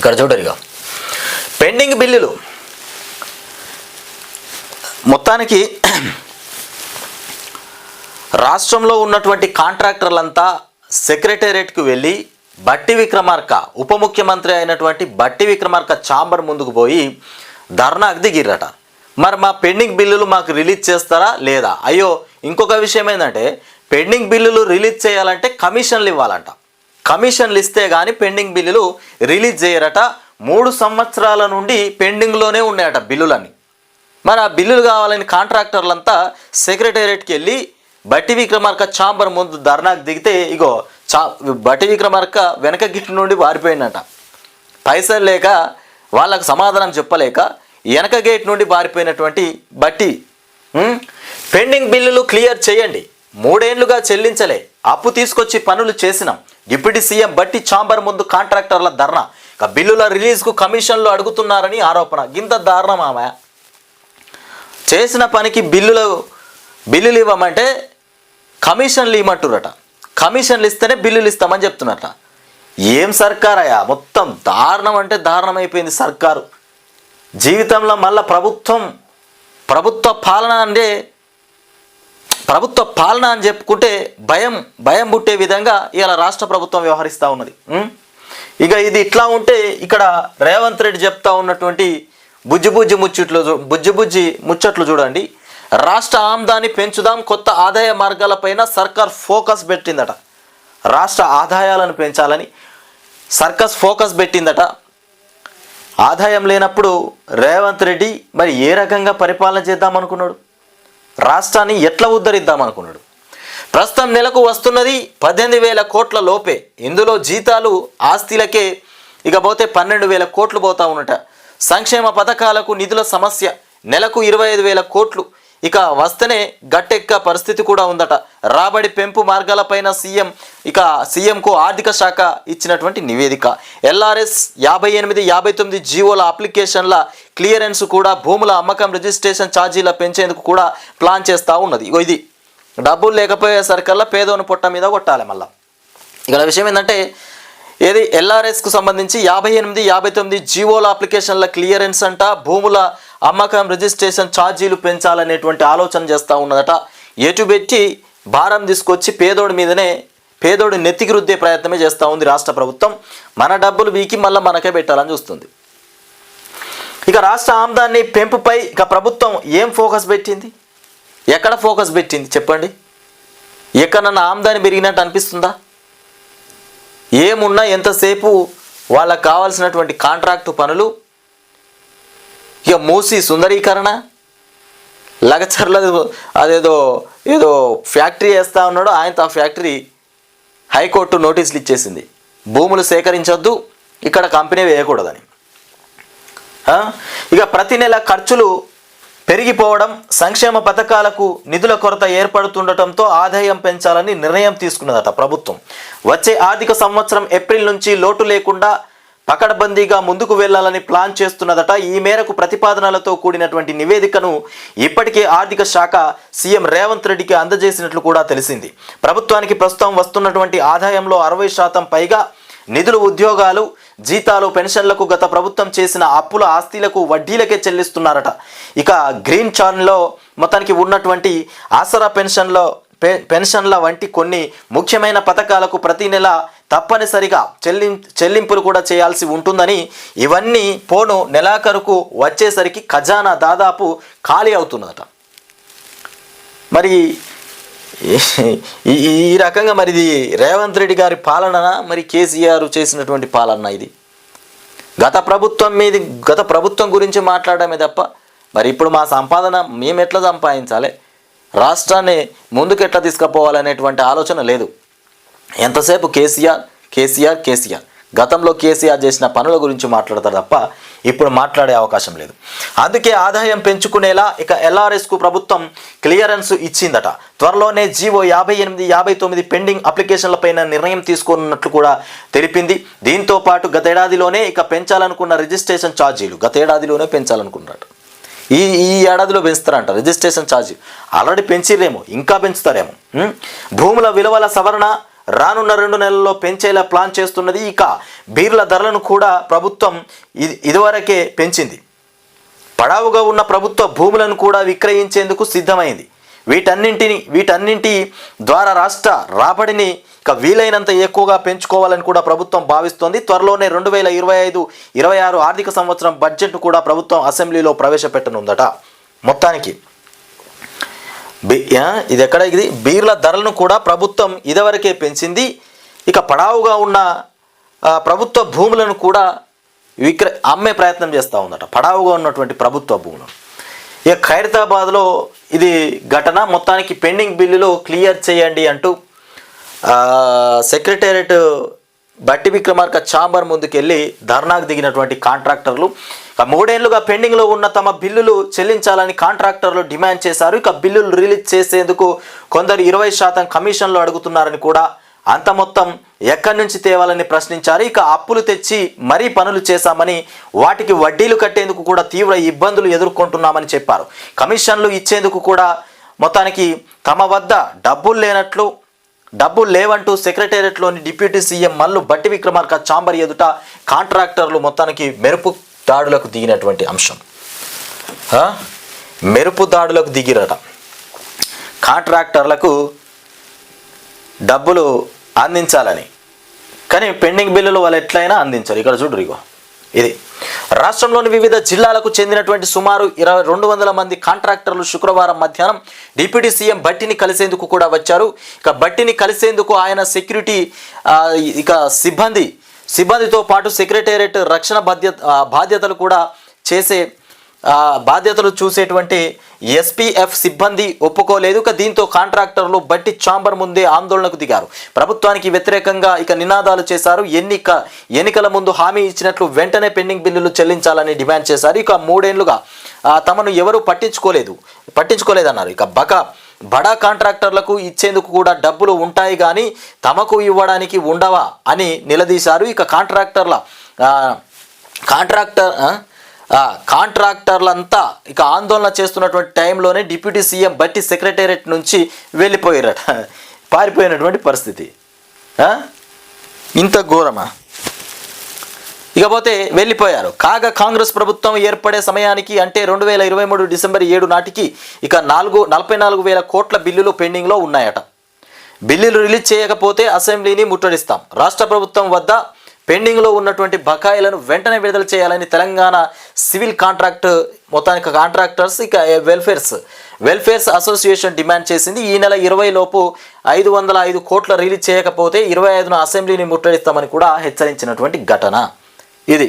ఇక్కడ చూడరిగా పెండింగ్ బిల్లులు. మొత్తానికి రాష్ట్రంలో ఉన్నటువంటి కాంట్రాక్టర్లంతా సెక్రటేరియట్కు వెళ్ళి బట్టి విక్రమార్క ఉప ముఖ్యమంత్రి అయినటువంటి బట్టి విక్రమార్క చాంబర్ ముందుకు పోయి ధర్నాకు దిగిర్రట. మరి మా పెండింగ్ బిల్లులు మాకు రిలీజ్ చేస్తారా లేదా? అయ్యో ఇంకొక విషయం ఏంటంటే పెండింగ్ బిల్లులు రిలీజ్ చేయాలంటే కమిషన్లు ఇవ్వాలంట. కమిషన్లు ఇస్తే కానీ పెండింగ్ బిల్లులు రిలీజ్ చేయరట. మూడు సంవత్సరాల నుండి పెండింగ్లోనే ఉన్నాయట బిల్లులన్నీ. మరి ఆ బిల్లులు కావాలని కాంట్రాక్టర్లంతా సెక్రటేరియట్కి వెళ్ళి బట్టి విక్రమార్క ఛాంబర్ ముందు ధర్నాకు దిగితే ఇగో చా బట్టి విక్రమార్క వెనక గిట్టు నుండి పారిపోయిందట పైసలు లేక వాళ్ళకు సమాధానం చెప్పలేక వెనక గేట్ నుండి పారిపోయినటువంటి బట్టి పెండింగ్ బిల్లులు క్లియర్ చేయండి. మూడేళ్ళుగా చెల్లించలే. అప్పు తీసుకొచ్చి పనులు చేసినాం. డిప్యూటీ సీఎం బట్టి చాంబర్ ముందు కాంట్రాక్టర్ల ధర్నా. ఇక బిల్లుల రిలీజ్కు కమిషన్లు అడుగుతున్నారని ఆరోపణ. గింత దారుణం ఆమె. చేసిన పనికి బిల్లులు బిల్లులు ఇవ్వమంటే కమిషన్లు ఇవ్వమంటురట కమిషన్లు ఇస్తేనే బిల్లులు ఇస్తామని చెప్తున్నట ఏం సర్కారయ్యా? మొత్తం దారుణం అంటే దారుణం అయిపోయింది సర్కారు. జీవితంలో మళ్ళా ప్రభుత్వం ప్రభుత్వ పాలన అంటే ప్రభుత్వ పాలన అని చెప్పుకుంటే భయం భయం పుట్టే విధంగా ఇలా రాష్ట్ర ప్రభుత్వం వ్యవహరిస్తూ ఉన్నది. ఇక ఇది ఇట్లా ఉంటే ఇక్కడ రేవంత్ రెడ్డి చెప్తా ఉన్నటువంటి బుజ్జి బుజ్జి ముచ్చట్లు బుజ్జి బుజ్జి ముచ్చట్లు చూడండి. రాష్ట్ర ఆమ్దాన్ని పెంచుదాం కొత్త ఆదాయ మార్గాలపైన సర్కార్ ఫోకస్ పెట్టిందట. రాష్ట్ర ఆదాయాలను పెంచాలని సర్కస్ ఫోకస్ పెట్టిందట. ఆదాయం లేనప్పుడు రేవంత్ రెడ్డి మరి ఏ రకంగా పరిపాలన చేద్దాం అనుకున్నాడు? రాష్ట్రాన్ని ఎట్లా ఉద్ధరిద్దాం అనుకున్నాడు? ప్రస్తుతం నెలకు వస్తున్నది పద్దెనిమిది వేల కోట్ల లోపే. ఇందులో జీతాలు ఆస్తిలకే ఇకపోతే పన్నెండు వేల కోట్లు పోతా ఉన్నట. సంక్షేమ పథకాలకు నిధుల సమస్య. నెలకు ఇరవై ఐదు వేల కోట్లు. ఇక వస్తేనే గట్టెక్క పరిస్థితి కూడా ఉందట. రాబడి పెంపు మార్గాలపైన సీఎం ఇక సీఎంకు ఆర్థిక శాఖ ఇచ్చినటువంటి నివేదిక. ఎల్ఆర్ఎస్ యాభై ఎనిమిది యాభై తొమ్మిది జీవోల అప్లికేషన్ల క్లియరెన్స్ కూడా భూముల అమ్మకం రిజిస్ట్రేషన్ ఛార్జీల పెంచేందుకు కూడా ప్లాన్ చేస్తూ ఉన్నది. ఇగో ఇది. డబ్బులు లేకపోయేసరికల్లా పేదోని పొట్ట మీద కొట్టాలి మళ్ళీ. ఇక్కడ విషయం ఏంటంటే ఏది ఎల్ఆర్ఎస్కు సంబంధించి యాభై ఎనిమిది యాభై తొమ్మిది జీవోల అప్లికేషన్ల క్లియరెన్స్ అంట భూముల అమ్మకం రిజిస్ట్రేషన్ ఛార్జీలు పెంచాలనేటువంటి ఆలోచన చేస్తూ ఉన్నదట. ఎటుబెట్టి భారం తీసుకొచ్చి పేదోడి మీదనే పేదోడి నెత్తికి రుద్దే ప్రయత్నమే చేస్తూ ఉంది రాష్ట్ర ప్రభుత్వం. మన డబ్బులు వీకి మళ్ళీ మనకే పెట్టాలని చూస్తుంది. ఇక రాష్ట్ర ఆమ్దాన్ని పెంపుపై ఇక ప్రభుత్వం ఏం ఫోకస్ పెట్టింది? ఎక్కడ ఫోకస్ పెట్టింది చెప్పండి? ఎక్కడన్నా ఆమ్దాని పెరిగినట్టు అనిపిస్తుందా? ఏమున్నా ఎంతసేపు వాళ్ళకు కావాల్సినటువంటి కాంట్రాక్టు పనులు ఇక మూసి సుందరీకరణ? లగచర్ల అదేదో ఏదో ఫ్యాక్టరీ వేస్తా ఉన్నాడో ఆయనతో ఆ ఫ్యాక్టరీ హైకోర్టు నోటీసులు ఇచ్చేసింది. భూములు సేకరించొద్దు ఇక్కడ కంపెనీ వేయకూడదని. ఇక ప్రతి నెల ఖర్చులు పెరిగిపోవడం సంక్షేమ పథకాలకు నిధుల కొరత ఏర్పడుతుండటంతో ఆదాయం పెంచాలని నిర్ణయం తీసుకున్నదట ప్రభుత్వం. వచ్చే ఆర్థిక సంవత్సరం ఏప్రిల్ నుంచి లోటు లేకుండా పకడ్బందీగా ముందుకు వెళ్ళాలని ప్లాన్ చేస్తున్నదట. ఈ మేరకు ప్రతిపాదనలతో కూడినటువంటి నివేదికను ఇప్పటికే ఆర్థిక శాఖ సీఎం రేవంత్ రెడ్డికి అందజేసినట్లు కూడా తెలిసింది. ప్రభుత్వానికి ప్రస్తుతం వస్తున్నటువంటి ఆదాయంలో అరవై శాతం పైగా నిధులు ఉద్యోగాలు జీతాలు పెన్షన్లకు గత ప్రభుత్వం చేసిన అప్పుల ఆస్తిలకు వడ్డీలకే చెల్లిస్తున్నారట. ఇక గ్రీన్ చార్న్లో మొత్తానికి ఉన్నటువంటి ఆసరా పెన్షన్లో పె పెన్షన్ల వంటి కొన్ని ముఖ్యమైన పథకాలకు ప్రతి నెల తప్పనిసరిగా చెల్లిం చెల్లింపులు కూడా చేయాల్సి ఉంటుందని ఇవన్నీ పోను నెలాఖరుకు వచ్చేసరికి ఖజానా దాదాపు ఖాళీ అవుతున్నదట. మరి ఈ ఈ రకంగా మరి ఇది రేవంత్ రెడ్డి గారి పాలన మరి కేసీఆర్ చేసినటువంటి పాలన ఇది. గత ప్రభుత్వం మీద గత ప్రభుత్వం గురించి మాట్లాడమే తప్ప మరి ఇప్పుడు మా సంపాదన మేము ఎట్లా సంపాదించాలి? రాష్ట్రాన్ని ముందుకు ఎట్లా తీసుకుపోవాలనేటువంటి ఆలోచన లేదు. ఎంతసేపు కేసీఆర్ కేసీఆర్ కేసీఆర్? గతంలో కేసీఆర్ చేసిన పనుల గురించి మాట్లాడతారు తప్ప ఇప్పుడు మాట్లాడే అవకాశం లేదు. అందుకే ఆదాయం పెంచుకునేలా ఇక ఎల్ఆర్ఎస్కు ప్రభుత్వం క్లియరెన్స్ ఇచ్చిందట. త్వరలోనే జీవో యాభై ఎనిమిది యాభై తొమ్మిది పెండింగ్ అప్లికేషన్లపైన నిర్ణయం తీసుకోనున్నట్లు కూడా తెలిపింది. దీంతో పాటు గతేడాదిలోనే ఇక పెంచాలనుకున్న రిజిస్ట్రేషన్ ఛార్జీలు గతేడాదిలోనే పెంచాలనుకున్నారట. ఈ ఈ ఏడాదిలో పెంచుతారంట రిజిస్ట్రేషన్ ఛార్జీ. ఆల్రెడీ పెంచిరేమో ఇంకా పెంచుతారేమో. భూముల విలువల సవరణ రానున్న రెండు నెలల్లో పెంచేలా ప్లాన్ చేస్తున్నది ఇక బీర్ల ధరలను కూడా ప్రభుత్వం ఇది ఇదివరకే పెంచింది. పడావుగా ఉన్న ప్రభుత్వ భూములను కూడా విక్రయించేందుకు సిద్ధమైంది. వీటన్నింటిని వీటన్నింటి ద్వారా రాష్ట్ర రాబడిని ఇక వీలైనంత ఎక్కువగా పెంచుకోవాలని కూడా ప్రభుత్వం భావిస్తోంది. త్వరలోనే రెండు వేల ఇరవై ఐదు ఇరవై ఆరు ఆర్థిక సంవత్సరం బడ్జెట్ను కూడా ప్రభుత్వం అసెంబ్లీలో ప్రవేశపెట్టనుందట. మొత్తానికి ఇది ఎక్కడ ఇది? బీర్ల ధరలను కూడా ప్రభుత్వం ఇదివరకే పెంచింది. ఇక పడావుగా ఉన్న ప్రభుత్వ భూములను కూడా విక్ర అమ్మే ప్రయత్నం చేస్తూ ఉందట. పడావుగా ఉన్నటువంటి ప్రభుత్వ భూములను ఇక ఖైరతాబాద్లో ఇది ఘటన. మొత్తానికి పెండింగ్ బిల్లులో క్లియర్ చేయండి అంటూ సెక్రటేరియట్ బట్టి విక్రమార్క ఛాంబర్ ముందుకెళ్ళి ధర్నాకు దిగినటువంటి కాంట్రాక్టర్లు. ఇక మూడేళ్ళుగా పెండింగ్లో ఉన్న తమ బిల్లులు చెల్లించాలని కాంట్రాక్టర్లు డిమాండ్ చేశారు. ఇక బిల్లులు రిలీజ్ చేసేందుకు కొందరు ఇరవై శాతం కమిషన్లు అడుగుతున్నారని కూడా అంత మొత్తం ఎక్కడి నుంచి తేవాలని ప్రశ్నించారు. ఇక అప్పులు తెచ్చి మరీ పనులు చేశామని వాటికి వడ్డీలు కట్టేందుకు కూడా తీవ్ర ఇబ్బందులు ఎదుర్కొంటున్నామని చెప్పారు. కమిషన్లు ఇచ్చేందుకు కూడా మొత్తానికి తమ వద్ద డబ్బులు లేనట్లు డబ్బులు లేవంటూ సెక్రటేరియట్లోని deputy CM Mallu Bhatti Vikramarka chamber ఎదుట కాంట్రాక్టర్లు మొత్తానికి మెరుపు దాడులకు దిగినటువంటి అంశం. మెరుపు దాడులకు దిగిరట. కాంట్రాక్టర్లకు డబ్బులు అందించాలని. కానీ పెండింగ్ బిల్లులు వాళ్ళు ఎట్లయినా అందించారు. ఇక్కడ చూడరు ఇగో. ఇది. రాష్ట్రంలోని వివిధ జిల్లాలకు చెందినటువంటి సుమారు ఇరవై రెండు వందల మంది కాంట్రాక్టర్లు శుక్రవారం మధ్యాహ్నం డిప్యూటీ సీఎం భట్టిని కలిసేందుకు కూడా వచ్చారు. ఇక భట్టిని కలిసేందుకు ఆయన సెక్యూరిటీ ఇక సిబ్బంది సిబ్బందితో పాటు సెక్రటేరియట్ రక్షణ బాధ్యత బాధ్యతలు కూడా చేసే బాధ్యతలు చూసేటువంటి ఎస్పీఎఫ్ సిబ్బంది ఒప్పుకోలేదు. ఇక దీంతో కాంట్రాక్టర్లు బట్టి చాంబర్ ముందే ఆందోళనకు దిగారు. ప్రభుత్వానికి వ్యతిరేకంగా ఇక నినాదాలు చేశారు. ఎన్నిక ఎన్నికల ముందు హామీ ఇచ్చినట్లు వెంటనే పెండింగ్ బిల్లులు చెల్లించాలని డిమాండ్ చేశారు. ఇక మూడేళ్ళుగా తమను ఎవరు పట్టించుకోలేదు పట్టించుకోలేదన్నారు. ఇక బక బడా కాంట్రాక్టర్లకు ఇచ్చేందుకు కూడా డబ్బులు ఉంటాయి కానీ తమకు ఇవ్వడానికి ఉండవా అని నిలదీశారు. ఇక కాంట్రాక్టర్ల కాంట్రాక్టర్ కాంట్రాక్టర్లంతా ఇక ఆందోళన చేస్తున్నటువంటి టైంలోనే డిప్యూటీ సీఎం బట్టి సెక్రటేరియట్ నుంచి వెళ్ళిపోయారట. పారిపోయినటువంటి పరిస్థితి. ఇంత ఘోరమా? ఇకపోతే వెళ్ళిపోయారు. కాగా కాంగ్రెస్ ప్రభుత్వం ఏర్పడే సమయానికి అంటే రెండు వేల ఇరవై మూడు డిసెంబర్ ఏడు నాటికి ఇక నాలుగు నలభై నాలుగు వేల కోట్ల బిల్లులు పెండింగ్లో ఉన్నాయట. బిల్లులు రిలీజ్ చేయకపోతే అసెంబ్లీని ముట్టడిస్తాం. రాష్ట్ర ప్రభుత్వం వద్ద పెండింగ్లో ఉన్నటువంటి బకాయిలను వెంటనే విడుదల చేయాలని తెలంగాణ సివిల్ కాంట్రాక్ట్ మొత్తానికి కాంట్రాక్టర్స్ ఇక వెల్ఫేర్స్ వెల్ఫేర్స్ అసోసియేషన్ డిమాండ్ చేసింది. ఈ నెల ఇరవై లోపు ఐదు వందల ఐదు కోట్ల రిలీజ్ చేయకపోతే ఇరవై ఐదున అసెంబ్లీని ముట్టడిస్తామని కూడా హెచ్చరించినటువంటి ఘటన. ఇది